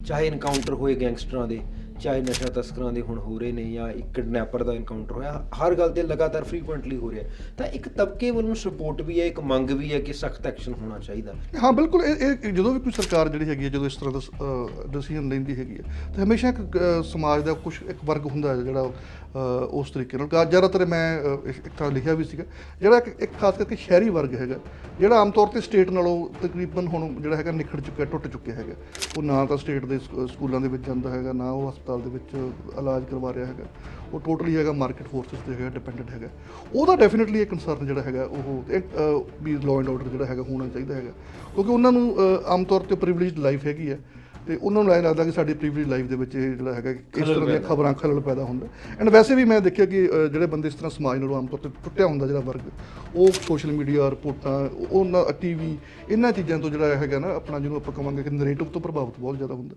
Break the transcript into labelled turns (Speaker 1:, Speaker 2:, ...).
Speaker 1: ਚਾਹੇ ਇਨਕਾਊਂਟਰ ਹੋਏ ਗੈਂਗਸਟਰਾਂ ਦੇ ਚਾਹੇ ਨਸ਼ਾ ਤਸਕਰਾਂ ਦੇ ਹੁਣ ਹੋ ਰਹੇ ਨੇ ਜਾਂ ਇੱਕ ਕਿਡਨੈਪਰ ਦਾ ਇਨਕਾਊਂਟਰ ਹੋਇਆ, ਹਰ ਗੱਲ ਤੇ ਲਗਾਤਾਰ ਫ੍ਰੀਕੁਐਂਟਲੀ ਹੋ ਰਿਹਾ ਤਾਂ ਇੱਕ ਤਬਕੇ ਵੱਲੋਂ ਸਪੋਰਟ ਵੀ ਹੈ, ਇੱਕ ਮੰਗ ਵੀ ਹੈ ਕਿ ਸਖਤ ਐਕਸ਼ਨ ਹੋਣਾ ਚਾਹੀਦਾ।
Speaker 2: ਹਾਂ, ਬਿਲਕੁਲ, ਇਹ ਇਹ ਜਦੋਂ ਵੀ ਕੋਈ ਸਰਕਾਰ ਜਿਹੜੀ ਹੈਗੀ ਹੈ, ਜਦੋਂ ਇਸ ਤਰ੍ਹਾਂ ਦਾ ਡਿਸੀਜਨ ਲੈਂਦੀ ਹੈਗੀ ਹੈ, ਤਾਂ ਹਮੇਸ਼ਾ ਇੱਕ ਸਮਾਜ ਦਾ ਕੁਝ ਇੱਕ ਵਰਗ ਹੁੰਦਾ ਹੈ ਜਿਹੜਾ ਉਸ ਤਰੀਕੇ ਨਾਲ। ਜ਼ਿਆਦਾਤਰ ਮੈਂ ਇੱਕ ਤਾਂ ਲਿਖਿਆ ਵੀ ਸੀਗਾ, ਜਿਹੜਾ ਇੱਕ ਇੱਕ ਖਾਸ ਕਰਕੇ ਸ਼ਹਿਰੀ ਵਰਗ ਹੈਗਾ, ਜਿਹੜਾ ਆਮ ਤੌਰ ਤੇ ਸਟੇਟ ਨਾਲੋਂ ਤਕਰੀਬਨ ਹੁਣ ਜਿਹੜਾ ਹੈਗਾ ਨਿਖੜ ਚੁੱਕਿਆ, ਟੁੱਟ ਚੁੱਕਿਆ ਹੈਗਾ। ਉਹ ਨਾ ਤਾਂ ਸਟੇਟ ਦੇ ਸਕੂ- ਸਕੂਲਾਂ ਦੇ ਵਿੱਚ ਜਾਂਦਾ ਹੈਗਾ, ਨਾ ਉਹ ਹਸਪਤਾਲ ਦੇ ਵਿੱਚ ਇਲਾਜ ਕਰਵਾ ਰਿਹਾ ਹੈਗਾ। ਉਹ ਟੋਟਲੀ ਹੈਗਾ ਮਾਰਕੀਟ ਫੋਰਸਸ ਤੇ ਹੈਗਾ ਡਿਪੈਂਡੈਂਟ ਹੈਗਾ। ਉਹਦਾ ਡੈਫੀਨਿਟਲੀ ਇਹ ਕਨਸਰਨ ਜਿਹੜਾ ਹੈਗਾ ਉਹ ਇੱਕ ਵੀ ਲਾਅ ਐਂਡ ਆਰਡਰ ਜਿਹੜਾ ਹੈਗਾ ਹੋਣਾ ਚਾਹੀਦਾ ਹੈਗਾ। ਕਿਉਂਕਿ ਉਹਨਾਂ ਨੂੰ ਆਮ ਤੌਰ ਤੇ ਪ੍ਰਿਵਿਲੇਜਡ ਲਾਈਫ ਹੈਗੀ ਹੈ। ਤੇ ਉਹਨਾਂ ਨੂੰ ਐਂ ਲੱਗਦਾ ਕਿ ਸਾਡੀ ਪ੍ਰੀਵਿਲੇਜ ਲਾਈਫ ਦੇ ਵਿੱਚ ਇਹ ਜਿਹੜਾ ਹੈਗਾ ਇਸ ਤਰ੍ਹਾਂ ਦੀਆਂ ਖਬਰਾਂ ਖਲਲ ਪੈਦਾ ਹੁੰਦਾ। ਐਂਡ ਵੈਸੇ ਵੀ ਮੈਂ ਦੇਖਿਆ ਕਿ ਜਿਹੜੇ ਬੰਦੇ ਇਸ ਤਰ੍ਹਾਂ ਸਮਾਜ ਨਾਲੋਂ ਆਮ ਤੌਰ ਤੇ ਟੁੱਟਿਆ ਹੁੰਦਾ ਜਿਹੜਾ ਵਰਗ ਉਹ ਸੋਸ਼ਲ ਮੀਡੀਆ ਰਿਪੋਰਟਾਂ ਉਹਨਾਂ ਟੀਵੀ ਇਹਨਾਂ ਚੀਜ਼ਾਂ ਤੋਂ ਜਿਹੜਾ ਹੈਗਾ ਨਾ ਆਪਣਾ ਜਿਹਨੂੰ ਆਪਾਂ ਕਹਾਂਗੇ ਕਿ ਨੈਰੇਟਿਵ ਤੋਂ ਪ੍ਰਭਾਵਿਤ ਬਹੁਤ ਜ਼ਿਆਦਾ ਹੁੰਦਾ।